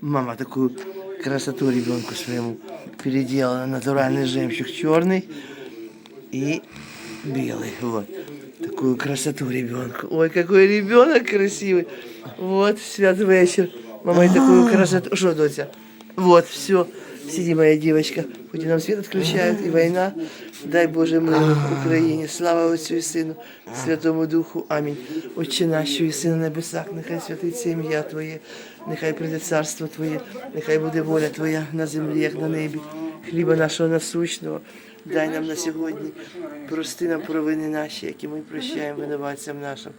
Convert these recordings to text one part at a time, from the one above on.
Мама такую красоту ребенку своему переделала. Натуральный жемчуг черный и белый. Вот. Такую красоту ребенку. Ой, какой ребенок красивый. Вот, свят вечер. Мама и такую красоту. Что, Дотя? Вот, все. Сиди, моя девочка. Хоть нам свет отключают, и война. Дай Боже миру Україні. Слава Отцю і Сину, Святому Духу. Амінь. Отче наш, що єси на небесах, нехай святиться ім'я Твоє, нехай прийде царство Твоє, нехай буде воля Твоя на землі, як на небі. Хліба нашого насущного. Дай нам на сьогодні, прости нам провини наші, які ми прощаємо винуватцям нашим.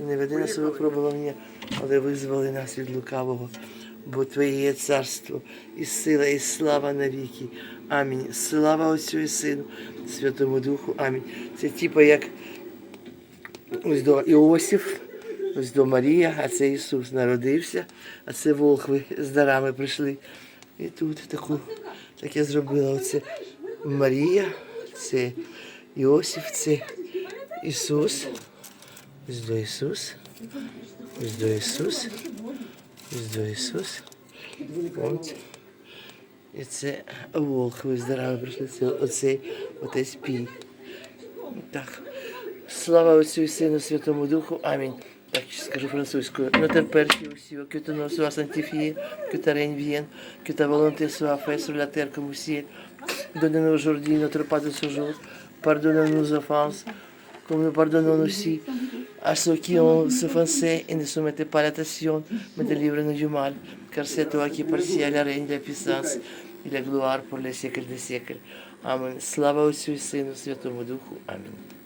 І Не веди нас у випробування, але визволи нас від лукавого. Бо Твоє є царство, і сила, і слава навіки. Амінь. Слава Отцю і Сину, Святому Духу. Амінь. Це типу як ось до Іосиф, ось до Марія, а це Ісус народився, а це волхви з дарами прийшли. І тут таку, так я зробила оце Марія, це Іосиф, це Ісус. Ось до Ісус. Ось до Ісус. До Ісус. От. І це волхви з прийшли. Це оцей отець Пій. Так. Слава Отцю і Сину, Святому Духу. Амінь. Так, скажу французькою. Notre Père qui es aux cieux, que ton nom soit sanctifié, que ta règne vienne, que ta volonté soit faite sur la terre comme au ciel. Donne-nous aujourd'hui notre pain de ce jour. Pardonne-nous nos offenses, comme nous pardonnons aussi à ceux qui ont offensé et ne soumettez pas à la tentation, mais délivre-nous du mal. Car c'est toi qui parciel la règne, la puissance et la gloire pour les siècles des siècles. Amen. Слава Отцю і Сину, Святому Духу. Амінь.